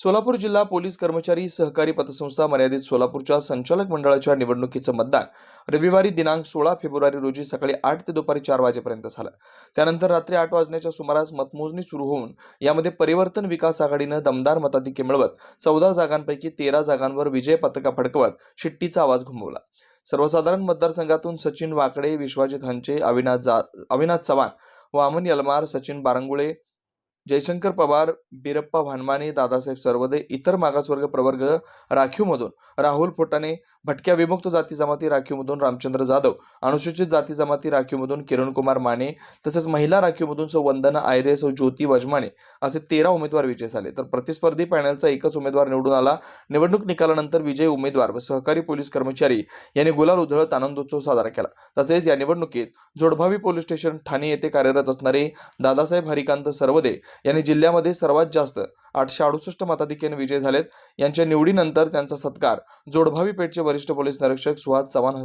सोलापूर जिल्हा पोलीस कर्मचारी सहकारी पतसंस्था मर्यादित सोलापूरच्या संचालक मंडळाच्या निवडणुकीचं मतदान रविवारी दिनांक सोळा फेब्रुवारी रोजी सकाळी आठ ते दुपारी चार वाजेपर्यंत झालं. त्यानंतर रात्री आठ वाजण्याच्या सुमारास मतमोजणी सुरू होऊन यामध्ये परिवर्तन विकास आघाडीनं दमदार मताधिक्य मिळवत चौदा जागांपैकी तेरा जागांवर विजय पताका फडकवत शिट्टीचा आवाज घुमवला. सर्वसाधारण मतदारसंघातून सचिन वाकडे विश्वजित हंचे अविनाश जा अविनाश चव्हाण वामन यलमार सचिन बारंगुळे जयशंकर पवार बिरप्पा भानमाने दादासाहेब सर्वदे इतर मागासवर्ग प्रवर्ग राखीवमधून राहुल फोटाने भटक्या विमुक्त जाती जमाती राखीवमधून रामचंद्र जाधव अनुसूचित जाती जमाती राखीवमधून किरणकुमार माने तसेच महिला राखीवमधून सौ वंदना आयरे सौ ज्योती वजमाने असे तेरा उमेदवार विजय झाले. तर प्रतिस्पर्धी पॅनलचा एकच उमेदवार निवडून आला. निवडणूक निकालानंतर विजयी उमेदवार व सहकारी पोलीस कर्मचारी यांनी गुलाल उधळत आनंदोत्सव साजरा केला. तसेच या निवडणुकीत जोडभावी पोलीस स्टेशन ठाणे येथे कार्यरत असणारे दादासाहेब हरिकांत सर्वदे यांनी जिल्ह्यामध्ये सर्वात जास्त आठशे अडुसष्ट मताधिक्याने विजय झालेत. यांच्या निवडीनंतर त्यांचा सत्कार जोडभावी पेठचे वरिष्ठ पोलीस निरीक्षक सुहास चव्हाण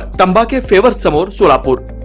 तंबाखे फेवर समोर सोलापूर.